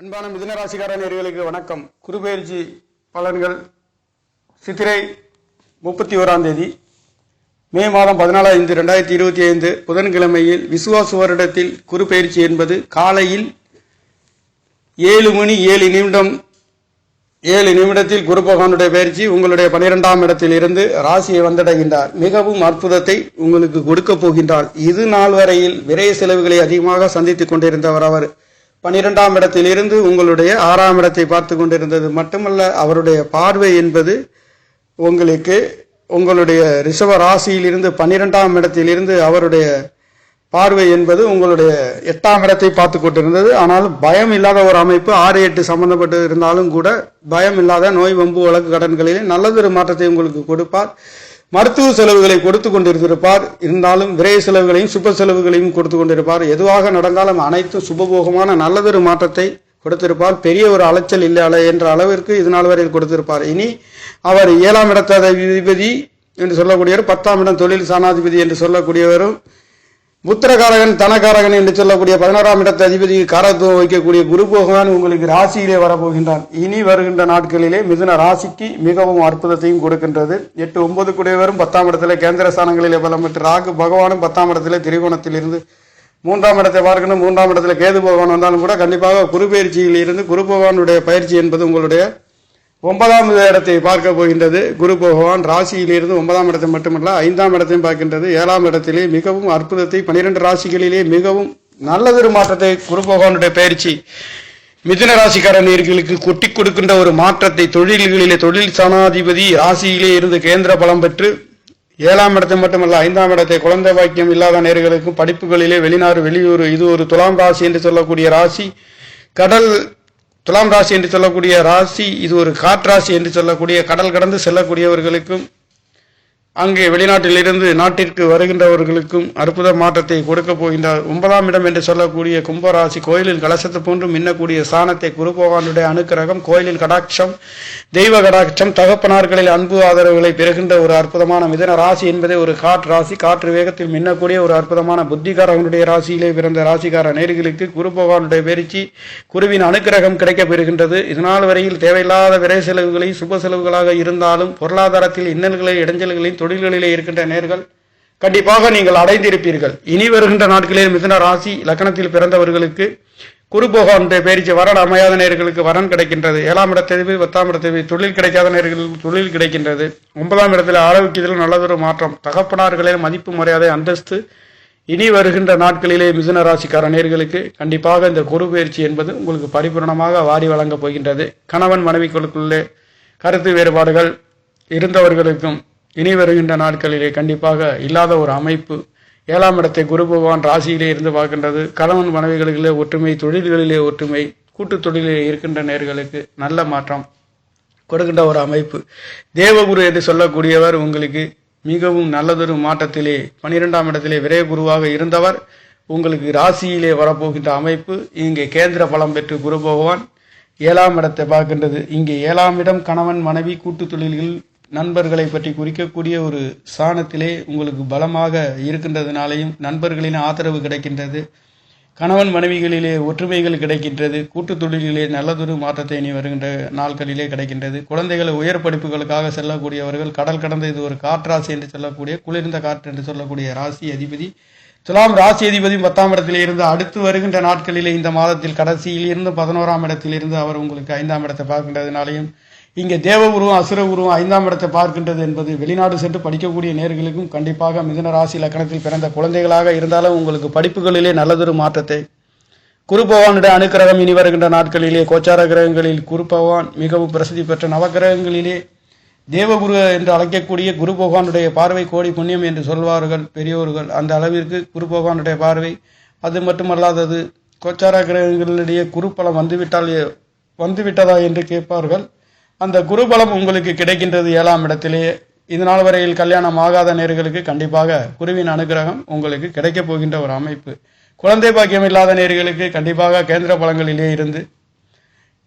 அன்பான மிதனராசிகார நேர்களுக்கு வணக்கம். குருபெயர்ச்சி பலன்கள் சித்திரை முப்பத்தி ஓராம் தேதி மே மாதம் பதினாலாம் ஐந்து ரெண்டாயிரத்தி இருபத்தி ஐந்து புதன்கிழமையில் விசுவாச வருடத்தில் குருபெயர்ச்சி என்பது காலையில் ஏழு மணி ஏழு நிமிடம் ஏழு நிமிடத்தில் குரு பகவானுடைய பயிற்சி உங்களுடைய பனிரெண்டாம் இடத்தில் இருந்து ராசியை வந்தடைகின்றார். மிகவும் அற்புதத்தை உங்களுக்கு கொடுக்க போகின்றார். இது நாள் வரையில் விரைய செலவுகளை அதிகமாக சந்தித்துக் கொண்டிருந்தவர் அவர். பனிரெண்டாம் இடத்திலிருந்து உங்களுடைய ஆறாம் இடத்தை பார்த்து கொண்டிருந்தது மட்டுமல்ல அவருடைய பார்வை என்பது உங்களுக்கு உங்களுடைய ரிஷப ராசியிலிருந்து பன்னிரெண்டாம் இடத்திலிருந்து அவருடைய பார்வை என்பது உங்களுடைய எட்டாம் இடத்தை பார்த்து கொண்டிருந்தது. ஆனாலும் பயம் இல்லாத ஒரு அமைப்பு ஆறு எட்டு சம்பந்தப்பட்டு இருந்தாலும் கூட பயம் இல்லாத நோய் வம்பு வழக்கு கடன்களிலே நல்லதொரு மாற்றத்தை உங்களுக்கு கொடுப்பார். மருத்துவ செலவுகளை கொடுத்து கொண்டிருந்திருப்பார். இருந்தாலும் விரைய செலவுகளையும் சுப செலவுகளையும் கொடுத்து கொண்டிருப்பார். எதுவாக நடந்தாலும் அனைத்தும் சுபபோகமான நல்லதொரு மாற்றத்தை கொடுத்திருப்பார். பெரிய ஒரு அலைச்சல் இல்லை என்ற அளவிற்கு இது நாள் வரையில் கொடுத்திருப்பார். இனி அவர் ஏழாம் இடத்ததிபதி என்று சொல்லக்கூடியவர் பத்தாம் இடம் தொழில் சாணாதிபதி என்று சொல்லக்கூடியவரும் புத்திரகாரகன் தனகாரகன் என்று சொல்லக்கூடிய பதினோராம் இடத்து அதிபதி காரத்துவம் வைக்கக்கூடிய குரு பகவான் உங்களுக்கு ராசியிலே வரப்போகின்றான். இனி வருகின்ற நாட்களிலே மிதுன ராசிக்கு மிகவும் அற்புதத்தையும் கொடுக்கின்றது. எட்டு ஒன்பது குடையவரும் பத்தாம் இடத்துல கேந்திர ஸ்தானங்களிலே பலம் பெற்று ராகு பகவானும் பத்தாம் இடத்துல திரிகோணத்தில் இருந்து மூன்றாம் இடத்தை பார்க்கணும். மூன்றாம் இடத்துல கேது பகவான் வந்தாலும் கூட கண்டிப்பாக குரு பயிற்சியில் இருந்து குரு பகவானுடைய பயிற்சி என்பது உங்களுடைய ஒன்பதாம் இடத்தை பார்க்க போகின்றது. குரு பகவான் ராசியிலிருந்து ஒன்பதாம் இடத்தை மட்டுமல்ல ஐந்தாம் இடத்தையும் பார்க்கின்றது. ஏழாம் இடத்திலே மிகவும் அற்புதத்தை பனிரெண்டு ராசிகளிலே மிகவும் நல்லதொரு மாற்றத்தை குரு பகவானுடைய பயிற்சி. மிதுன ராசிக்காரர்களுக்கு கொட்டி கொடுக்கின்ற ஒரு மாற்றத்தை தொழில்களிலே தொழில் சனாதிபதி ராசியிலே இருந்து கேந்திர பலம் பெற்று ஏழாம் இடத்தை மட்டுமல்ல ஐந்தாம் இடத்தை குழந்தை வாக்கியம் இல்லாத நேர்களுக்கும் படிப்புகளிலே வெளிநாடு வெளியூர் இது ஒரு துலாம் ராசி என்று சொல்லக்கூடிய ராசி. கடல் துலாம் ராசி என்று சொல்லக்கூடிய ராசி இது ஒரு காற்றாசி என்று சொல்லக்கூடிய கடல் கடந்து செல்லக்கூடியவர்களுக்கும் அங்கே வெளிநாட்டிலிருந்து நாட்டிற்கு வருகின்றவர்களுக்கும் அற்புத மாற்றத்தை கொடுக்க போகின்றார். ஒன்பதாம் இடம் என்று சொல்லக்கூடிய கும்பராசி கோயிலில் கலசத்து போன்றும் மின்னக்கூடிய ஸ்தானத்தை குருபகவானுடைய அனுக்கிரகம் கோயிலில் கடாட்சம் தெய்வ கடாட்சம் தகப்பனார்களில் அன்பு ஆதரவுகளை பெறுகின்ற ஒரு அற்புதமான மிதன ராசி என்பதே ஒரு காற்று ராசி காற்று வேகத்தில் மின்னக்கூடிய ஒரு அற்புதமான புத்திகாரகனுடைய ராசியிலே பிறந்த ராசிக்கார நேர்களுக்கு குரு பகவானுடைய பயிற்சி குருவின் அனுக்கிரகம் கிடைக்கப் பெறுகின்றது. இதனால் வரையில் தேவையில்லாத விரை செலவுகளை சுப செலவுகளாக இருந்தாலும் பொருளாதாரத்தில் இன்னல்களை இடைஞ்சல்களையும் தொழில்களிலே இருக்கின்ற நேர்கள் கண்டிப்பாக நீங்கள் அடைந்திருப்பீர்கள். இனி வருகின்ற நாட்களில் மிதுன ராசி லக்கணத்தில் பிறந்தவர்களுக்கு குருபோகம் என்ற பேரிச்சு வரன் அமையாத நேர்களுக்கு வரன் கிடைக்கின்றது. ஏழாம் இடத்தேவி பத்தாம் இடத்தேவி தொழில் கிடைக்காத நேர்களுக்கு தொழில் கிடைக்கின்றது. ஒன்பதாம் இடத்தில் ஆரோக்கியத்தில் நல்லதொரு மாற்றம். தகப்பனார்களே மதிப்பு மரியாதை அந்தஸ்து. இனி வருகின்ற நாட்களிலே மிதுன ராசிக்கார நேர்களுக்கு கண்டிப்பாக இந்த குரு பயிற்சி என்பது உங்களுக்கு பரிபூர்ணமாக வாரி வழங்கப் போகின்றது. கணவன் மனைவிகளுக்குள்ளே கருத்து வேறுபாடுகள் இருந்தவர்களுக்கும் இனி வருகின்ற நாட்களிலே கண்டிப்பாக இல்லாத ஒரு அமைப்பு ஏழாம் இடத்தை குரு பகவான் ராசியிலே இருந்து பார்க்கின்றது. கணவன் மனைவிகளிலே ஒற்றுமை தொழில்களிலே ஒற்றுமை கூட்டு தொழிலிலே இருக்கின்ற நேர்களுக்கு நல்ல மாற்றம் கொடுக்கின்ற ஒரு அமைப்பு. தேவகுரு என்று சொல்லக்கூடியவர் உங்களுக்கு மிகவும் நல்லதொரு மாற்றத்திலே பனிரெண்டாம் இடத்திலே விரய குருவாக இருந்தவர் உங்களுக்கு ராசியிலே வரப்போகின்ற அமைப்பு. இங்கே கேந்திர பலம் பெற்று குரு பகவான் ஏழாம் இடத்தை பார்க்கின்றது. இங்கே ஏழாம் இடம் கணவன் மனைவி கூட்டு தொழில்கள் நண்பர்களை பற்றி குறிக்கக்கூடிய ஒரு சாணத்திலே உங்களுக்கு பலமாக இருக்கின்றதுனாலையும் நண்பர்களின் ஆதரவு கிடைக்கின்றது. கணவன் மனைவிகளிலே ஒற்றுமைகள் கிடைக்கின்றது. கூட்டுத் தொழிலிலே நல்லதொரு மாற்றத்தை இனி வருகின்ற நாட்களிலே கிடைக்கின்றது. குழந்தைகள் உயர் படிப்புகளுக்காக செல்லக்கூடியவர்கள் கடல் கடந்த இது ஒரு காற்றாசி என்று சொல்லக்கூடிய குளிர்ந்த காற்று என்று சொல்லக்கூடிய ராசி அதிபதி. துலாம் ராசி அதிபதி பத்தாம் இடத்திலே இருந்து அடுத்து வருகின்ற நாட்களிலே இந்த மாதத்தில் கடைசியில் இருந்து பதினோராம் இடத்திலிருந்து அவர் உங்களுக்கு ஐந்தாம் இடத்தை பார்க்கின்றதுனாலையும் இங்கே தேவ உருவம் அசுர உருவம் ஐந்தாம் இடத்தை பார்க்கின்றது என்பது வெளிநாடு சென்று படிக்கக்கூடிய நேர்களுக்கும் கண்டிப்பாக மிதுன ராசி லக்கணத்தில் பிறந்த குழந்தைகளாக இருந்தாலும் உங்களுக்கு படிப்புகளிலே நல்லதொரு மாற்றத்தை. குரு பகவானுடைய அனுக்கிரகம் இனி வருகின்ற நாட்களிலே கோச்சார கிரகங்களில் குரு பகவான் மிகவும் பிரசித்தி பெற்ற நவகிரகங்களிலே தேவகுரு என்று அழைக்கக்கூடிய குரு பகவானுடைய பார்வை கோடி புண்ணியம் என்று சொல்வார்கள் பெரியோர்கள். அந்த அளவிற்கு குரு பகவானுடைய பார்வை அது மட்டுமல்லாதது கோச்சார கிரகங்களிடையே குரு பலம் வந்துவிட்டால் வந்துவிட்டதா என்று கேட்பார்கள். அந்த குருபலம் உங்களுக்கு கிடைக்கின்றது ஏழாம் இடத்திலேயே இதனால் வரையில் கல்யாணம் ஆகாத நேர்களுக்கு கண்டிப்பாக குருவின் அனுகிரகம் உங்களுக்கு கிடைக்கப் போகின்ற ஒரு அமைப்பு. குழந்தை பாக்கியம் இல்லாத நேர்களுக்கு கண்டிப்பாக கேந்திர பலங்களிலே இருந்து.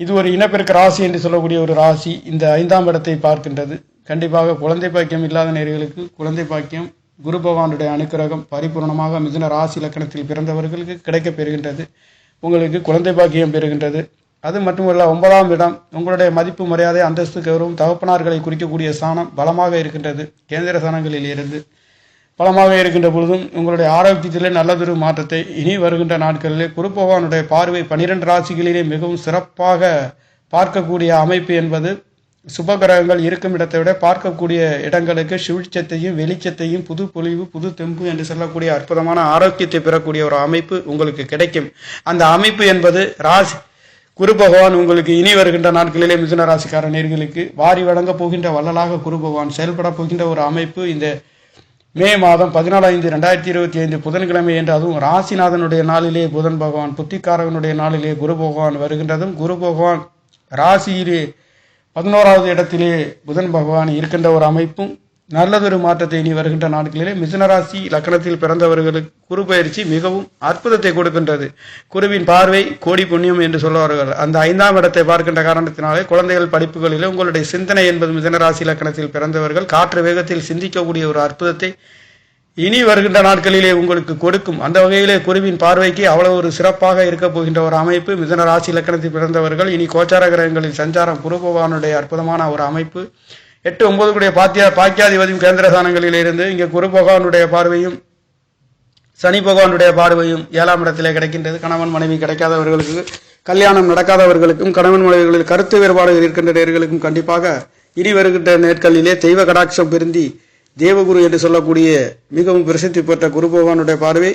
இது ஒரு இனப்பெருக்க ராசி என்று சொல்லக்கூடிய ஒரு ராசி இந்த ஐந்தாம் இடத்தை பார்க்கின்றது. கண்டிப்பாக குழந்தை பாக்கியம் இல்லாத நேர்களுக்கு குழந்தை பாக்கியம் குரு பகவானுடைய அனுக்கிரகம் பரிபூர்ணமாக மிதுன ராசி லக்கணத்தில் பிறந்தவர்களுக்கு கிடைக்கப் பெறுகின்றது. உங்களுக்கு குழந்தை பாக்கியம் பெறுகின்றது. அது மட்டுமல்ல ஒன்பதாம் இடம் உங்களுடைய மதிப்பு மரியாதை அந்தஸ்து கௌரவம் தகப்பனார்களை குறிக்கக்கூடிய ஸ்தானம் பலமாக இருக்கின்றது. கேந்திர ஸ்தானங்களில் இருந்து பலமாக இருக்கின்ற பொழுதும் உங்களுடைய ஆரோக்கியத்திலே நல்லதொரு மாற்றத்தை இனி வருகின்ற நாட்களிலே குரு பகவானுடைய பார்வை பனிரெண்டு ராசிகளிலே மிகவும் சிறப்பாக பார்க்கக்கூடிய அமைப்பு என்பது சுபகிரகங்கள் இருக்கும் இடத்தை விட பார்க்கக்கூடிய இடங்களுக்கு சுழிச்சத்தையும் வெளிச்சத்தையும் புது பொலிவு புது தெம்பு என்று சொல்லக்கூடிய அற்புதமான ஆரோக்கியத்தை பெறக்கூடிய ஒரு அமைப்பு உங்களுக்கு கிடைக்கும். அந்த அமைப்பு என்பது ராசி குரு பகவான் உங்களுக்கு இனி வருகின்ற நாட்களிலே மிதுன ராசிக்கார நேர்களுக்கு வாரி வழங்க போகின்ற வள்ளலாக குரு பகவான் செயல்பட போகின்ற ஒரு அமைப்பு இந்த மே மாதம் பதினாலு ஐந்து ரெண்டாயிரத்தி இருபத்தி ஐந்து புதன்கிழமை என்று அதுவும் ராசிநாதனுடைய நாளிலே புதன் பகவான் புத்திக்காரகனுடைய நாளிலே குரு பகவான் வருகின்றதும் குரு பகவான் ராசியிலே பதினோராவது இடத்திலே புதன் பகவான் இருக்கின்ற ஒரு அமைப்பும் நல்லதொரு மாற்றத்தை இனி வருகின்ற நாட்களிலே மிதுனராசி லக்கணத்தில் பிறந்தவர்களுக்கு குரு பயிற்சி மிகவும் அற்புதத்தை கொடுக்கின்றது. குருவின் பார்வை கோடி புண்ணியம் என்று சொல்லுவார்கள் அந்த ஐந்தாம் இடத்தை பார்க்கின்ற காரணத்தினாலே குழந்தைகள் படிப்புகளிலே உங்களுடைய சிந்தனை என்பது மிதுனராசி லக்கணத்தில் பிறந்தவர்கள் காற்று வேகத்தில் சிந்திக்கக்கூடிய ஒரு அற்புதத்தை இனி வருகின்ற நாட்களிலே உங்களுக்கு கொடுக்கும். அந்த வகையிலே குருவின் பார்வைக்கு அவ்வளவு ஒரு சிறப்பாக இருக்கப் போகின்ற ஒரு அமைப்பு மிதுன ராசி இலக்கணத்தில் பிறந்தவர்கள் இனி கோச்சார கிரகங்களில் சஞ்சாரம் குரு பகவானுடைய அற்புதமான ஒரு அமைப்பு. எட்டு ஒன்பதுக்குடைய பாத்தியா பாக்கியாதிபதியும் கேந்திரஸ்தானங்களில் இருந்து இங்கே குரு பகவானுடைய பார்வையும் சனி பகவானுடைய பார்வையும் ஏழாம் இடத்திலே கிடைக்கின்றது. கணவன் மனைவி கிடைக்காதவர்களுக்கு கல்யாணம் நடக்காதவர்களுக்கும் கணவன் மனைவிகளில் கருத்து வேறுபாடுகள் இருக்கின்ற நேர்களுக்கும் கண்டிப்பாக இனி வருகின்ற நாட்களிலே தெய்வ கடாட்சம் பிரிந்தி தேவகுரு என்று சொல்லக்கூடிய மிகவும் பிரசித்தி பெற்ற குரு பகவானுடைய பார்வை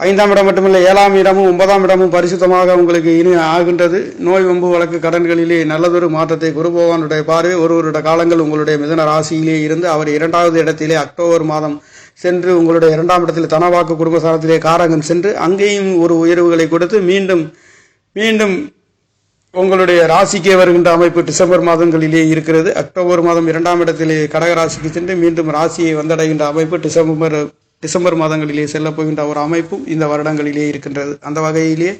ஐந்தாம் இடம் மட்டுமில்லை ஏழாம் இடமும் ஒன்பதாம் இடமும் பரிசுத்தமாக உங்களுக்கு இனி ஆகின்றது. நோய் வம்பு வழக்கு கடன்களிலே நல்லதொரு மாற்றத்தை குருபகவானுடைய பார்வை ஒரு வருட காலங்கள் உங்களுடைய மிதன ராசியிலே இருந்து அவர் இரண்டாவது இடத்திலே அக்டோபர் மாதம் சென்று உங்களுடைய இரண்டாம் இடத்தில் தனவாக்கு குடும்பஸ்தானத்திலே காரகம் சென்று அங்கேயும் ஒரு உயர்வுகளை கொடுத்து மீண்டும் மீண்டும் உங்களுடைய ராசிக்கே வருகின்ற அமைப்பு டிசம்பர் மாதங்களிலே இருக்கிறது. அக்டோபர் மாதம் இரண்டாம் இடத்திலே கடக ராசிக்கு சென்று மீண்டும் ராசியை வந்தடைகின்ற அமைப்பு டிசம்பர் டிசம்பர் மாதங்களிலே செல்லப் போகின்ற ஒரு அமைப்பும் இந்த வருடங்களிலே இருக்கின்றது. அந்த வகையிலே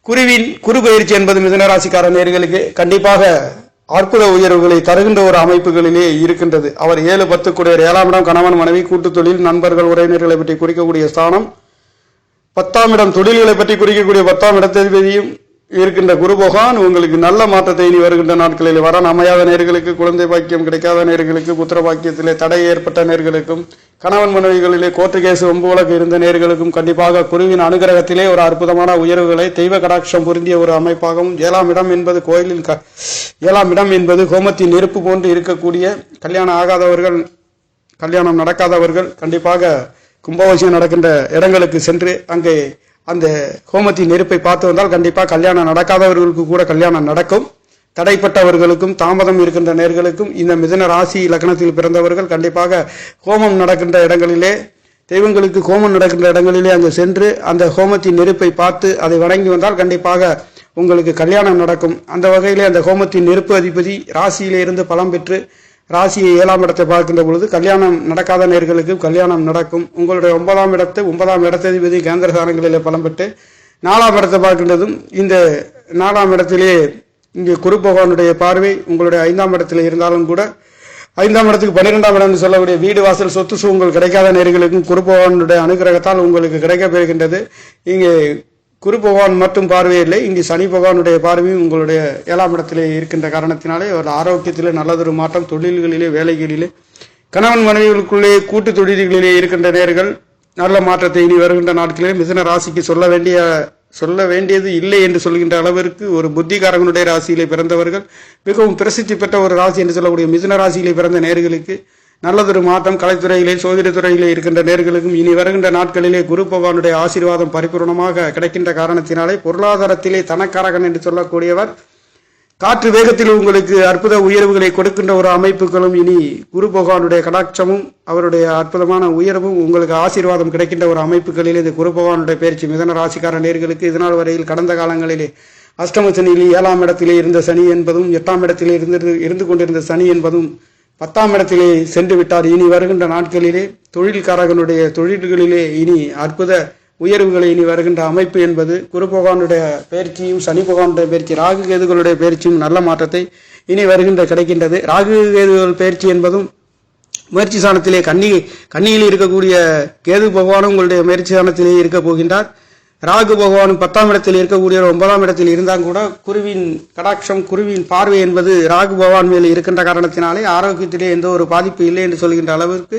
குருவின் குரு பயிற்சி என்பது மிதனராசிக்கார நேர்களுக்கு கண்டிப்பாக அற்புத உயர்வுகளை தருகின்ற ஒரு அமைப்புகளிலே இருக்கின்றது. அவர் ஏழு பத்து கூடிய ஏழாம் இடம் கணவன் மனைவி கூட்டுத் தொழில் நண்பர்கள் உறவினர்களை பற்றி குறிக்கக்கூடிய ஸ்தானம். பத்தாம் இடம் தொழில்களை பற்றி குறிக்கக்கூடிய பத்தாம் இடத்ததிபதியும் இருக்கின்ற குரு பகவான் உங்களுக்கு நல்ல மாற்றத்தை இனி வருகின்ற நாட்களில் வர அமையாத நேர்களுக்கு குழந்தை பாக்கியம் கிடைக்காத நேர்களுக்கு புத்திர பாக்கியத்திலே தடை ஏற்பட்ட நேர்களுக்கும் கணவன் மனைவிகளிலே கோர்ட்டு ஒம்பு வழக்கு இருந்த நேர்களுக்கும் கண்டிப்பாக குருவின் அனுகிரகத்திலே ஒரு அற்புதமான உயர்வுகளை தெய்வ கடாட்சம் பொருந்திய ஒரு அமைப்பாகவும் ஏழாம் இடம் என்பது கோயிலில் க ஏழாம் இடம் என்பது ஹோமத்தின் நெருப்பு போன்று இருக்கக்கூடிய கல்யாணம் ஆகாதவர்கள் கல்யாணம் நடக்காதவர்கள் கண்டிப்பாக கும்பாபிஷேகம் நடக்கின்ற இடங்களுக்கு சென்று அங்கே அந்த ஹோமத்தின் நெருப்பை பார்த்து வந்தால் கண்டிப்பாக கல்யாணம் நடக்காதவர்களுக்கு கூட கல்யாணம் நடக்கும். தடைப்பட்டவர்களுக்கும் தாமதம் இருக்கின்ற நேர்களுக்கும் இந்த மிதன ராசி லக்னத்தில் பிறந்தவர்கள் கண்டிப்பாக ஹோமம் நடக்கின்ற இடங்களிலே தெய்வங்களுக்கு ஹோமம் நடக்கின்ற இடங்களிலே அங்கு சென்று அந்த ஹோமத்தின் நெருப்பை பார்த்து அதை வணங்கி வந்தால் கண்டிப்பாக உங்களுக்கு கல்யாணம் நடக்கும். அந்த வகையிலே அந்த ஹோமத்தின் நெருப்பு அதிபதி ராசியிலே இருந்து பலம் பெற்று ராசியை ஏழாம் இடத்தை பார்க்கின்ற பொழுது கல்யாணம் நடக்காத நேர்களுக்கு கல்யாணம் நடக்கும். உங்களுடைய ஒன்பதாம் இடத்தை ஒன்பதாம் இடத்ததிபதி கேந்திர பலம் பெற்று நாலாம் இடத்தை பார்க்கின்றதும் இந்த நாலாம் இடத்திலே இங்கே குரு பகவானுடைய பார்வை உங்களுடைய ஐந்தாம் இடத்தில் இருந்தாலும் கூட ஐந்தாம் இடத்துக்கு பன்னிரெண்டாம் இடம் சொல்லக்கூடிய வீடு வாசல் சொத்து சுகங்கள் கிடைக்காத நேர்களுக்கும் குரு பகவானுடைய அனுகிரகத்தால் உங்களுக்கு கிடைக்கப் பெறுகின்றது. இங்கே குரு பகவான் மட்டும் பார்வையில்லை இங்கு சனி பகவானுடைய பார்வையும் உங்களுடைய ஏழாம் இடத்திலே இருக்கின்ற காரணத்தினாலே ஒரு ஆரோக்கியத்திலே நல்லதொரு மாற்றம் தொழில்களிலே வேலைகளிலே கணவன் மனைவிகளுக்குள்ளே கூட்டு தொழில்களிலே இருக்கின்ற நேர்கள் நல்ல மாற்றத்தை இனி வருகின்ற நாட்களிலே மிதுன ராசிக்கு சொல்ல வேண்டிய சொல்ல வேண்டியது இல்லை என்று சொல்கின்ற அளவிற்கு ஒரு புத்திகாரகனுடைய ராசியிலே பிறந்தவர்கள் மிகவும் பிரசித்தி பெற்ற ஒரு ராசி என்று சொல்லக்கூடிய மிதுன ராசியிலே பிறந்த நேர்களுக்கு நல்லதொரு மாற்றம் கலைத்துறையிலே சோதிடத் துறையிலே இருக்கின்ற நேர்களுக்கும் இனி வருகின்ற நாட்களிலே குரு பகவானுடைய ஆசீர்வாதம் பரிபூர்ணமாக கிடைக்கின்ற காரணத்தினாலே பொருளாதாரத்திலே தனக்காரகன் என்று சொல்லக்கூடியவர் காற்று வேகத்தில் உங்களுக்கு அற்புத உயர்வுகளை கொடுக்கின்ற ஒரு அமைப்புகளும் இனி குரு பகவானுடைய கடாட்சமும் அவருடைய அற்புதமான உயர்வும் உங்களுக்கு ஆசீர்வாதம் கிடைக்கின்ற ஒரு அமைப்புகளில் இந்த குரு பகவானுடைய பயிற்சி மிதன ராசிக்கார நேர்களுக்கு இதனால் வரையில் கடந்த காலங்களிலே அஷ்டம சனியில் ஏழாம் இடத்திலே இருந்த சனி என்பதும் எட்டாம் இடத்திலே இருந்து இருந்து கொண்டிருந்த சனி என்பதும் பத்தாம் இடத்திலே சென்று விட்டார். இனி வருகின்ற நாட்களிலே தொழில்காரகனுடைய தொழில்களிலே இனி அற்புத உயர்வுகளை இனி வருகின்ற அமைப்பு என்பது குரு பகவானுடைய பயிற்சியும் சனி பகவானுடைய பயிற்சி ராகு கேதுகளுடைய பயிற்சியும் நல்ல மாற்றத்தை இனி வருகின்ற கிடைக்கின்றது. ராகு கேதுகள் பயிற்சி என்பதும் முயற்சி சாணத்திலே கன்னி கன்னியில் இருக்கக்கூடிய கேது பகவானும் உங்களுடைய முயற்சி சாணத்திலே இருக்க போகின்றார். ராகு பகவான் பத்தாம் இடத்தில் இருக்கக்கூடிய ஒன்பதாம் இடத்தில் இருந்தால் கூட குருவின் கடாட்சம் குருவின் பார்வை என்பது ராகு பகவான் மேல் இருக்கின்ற காரணத்தினாலே ஆரோக்கியத்திலே எந்த ஒரு பாதிப்பு இல்லை என்று சொல்கின்ற அளவிற்கு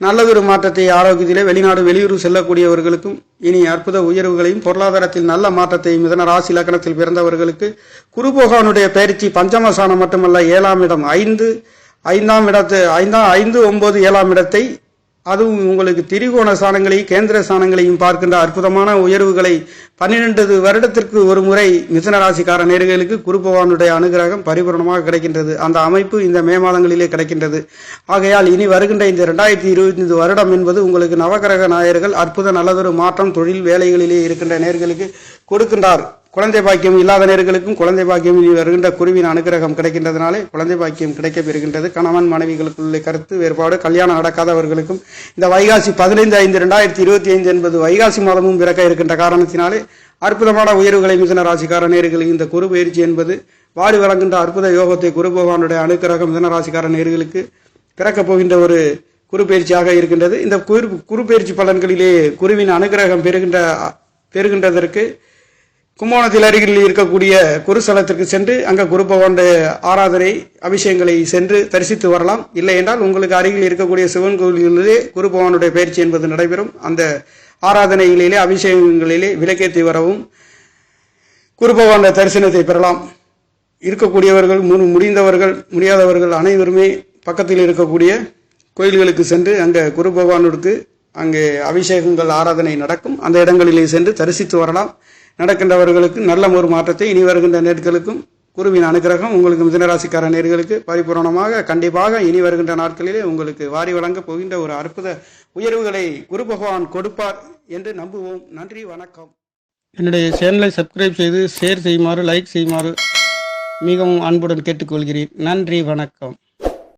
நல்லதொரு மாற்றத்தை ஆரோக்கியத்திலே வெளிநாடு வெளியூர் செல்லக்கூடியவர்களுக்கும் இனி அற்புத உயர்வுகளையும் பொருளாதாரத்தில் நல்ல மாற்றத்தையும் மிதன ராசி லக்கணத்தில் பிறந்தவர்களுக்கு குரு பகவானுடைய பயிற்சி பஞ்சமசானம் மட்டுமல்ல ஏழாம் இடம் ஐந்து ஐந்தாம் இடத்து ஐந்தாம் ஐந்து ஒன்பது ஏழாம் இடத்தை அதுவும் உங்களுக்கு திரிகோண சாணங்களையும் கேந்திர சாணங்களையும் பார்க்கின்ற அற்புதமான உயர்வுகளை பன்னிரெண்டு வருடத்திற்கு ஒரு முறை மிதனராசிக்கார நேர்களுக்கு குருபவானுடைய அனுகிரகம் பரிபூரணமாக கிடைக்கின்றது. அந்த அமைப்பு இந்த மே மாதங்களிலே கிடைக்கின்றது. ஆகையால் இனி வருகின்ற இந்த ரெண்டாயிரத்தி இருபத்தி வருடம் என்பது உங்களுக்கு நவகிரக நாயர்கள் அற்புத நல்லதொரு மாற்றம் தொழில் வேலைகளிலே இருக்கின்ற நேர்களுக்கு கொடுக்கின்றார். குழந்தை பாக்கியம் இல்லாத நேர்களுக்கும் குழந்தை பாக்கியம் வருகின்ற குருவின் அனுகிரகம் கிடைக்கின்றதுனாலே குழந்தை பாக்கியம் கிடைக்க பெறுகின்றது கணவன் மனைவிகளுக்குள்ள கருத்து வேறுபாடு கல்யாணம் நடக்காதவர்களுக்கும் இந்த வைகாசி பதினைந்து ஐந்து ரெண்டாயிரத்தி இருபத்தி ஐந்து என்பது வைகாசி மாதமும் பிறக்க இருக்கின்ற காரணத்தினாலே அற்புதமான உயர்வுகளை மிதன ராசிக்கார நேர்களுக்கு இந்த குரு பயிற்சி என்பது வாடி வழங்குகின்ற அற்புத யோகத்தை குரு பகவானுடைய அனுகிரகம் மிதன ராசிக்கார நேர்களுக்கு பிறக்கப் போகின்ற ஒரு குரு பயிற்சியாக இருக்கின்றது. இந்த குரு குரு பயிற்சி பலன்களிலே குருவின் அனுகிரகம் பெறுகின்ற பெறுகின்றதற்கு கும்போணத்தில் அருகில் இருக்கக்கூடிய குருசலத்திற்கு சென்று அங்கே குரு பகவானுடைய ஆராதனை அபிஷேகங்களை சென்று தரிசித்து வரலாம். இல்லை என்றால் உங்களுக்கு அருகில் இருக்கக்கூடிய சிவன் கோவில்களிலே குரு பகவானுடைய பயிற்சி என்பது நடைபெறும். அந்த ஆராதனைகளிலே அபிஷேகங்களிலே விளக்கேற்றி வரவும் குரு பகவானுடைய தரிசனத்தை பெறலாம். இருக்கக்கூடியவர்கள் முன் முடிந்தவர்கள் முடியாதவர்கள் அனைவருமே பக்கத்தில் இருக்கக்கூடிய கோயில்களுக்கு சென்று அங்கே குரு பகவானுக்கு அங்கே அபிஷேகங்கள் ஆராதனை நடக்கும். அந்த இடங்களிலே சென்று தரிசித்து வரலாம். நடக்கின்றவர்களுக்கு நல்ல ஒரு மாற்றத்தை இனி வருகின்ற நேர்களுக்கும் குருவின் அனுகிரகம் உங்களுக்கு மிதனராசிக்கார நேர்களுக்கு. பரிபூரணமாக கண்டிப்பாக இனி வருகின்ற நாட்களிலே உங்களுக்கு வாரி வழங்கப் போகின்ற ஒரு அற்புத உயர்வுகளை குரு பகவான் கொடுப்பார் என்று நம்புவோம். நன்றி வணக்கம். என்னுடைய சேனலை சப்ஸ்கிரைப் செய்து ஷேர் செய்யுமாறு லைக் செய்யுமாறு மிகவும் அன்புடன் கேட்டுக்கொள்கிறேன். நன்றி வணக்கம்.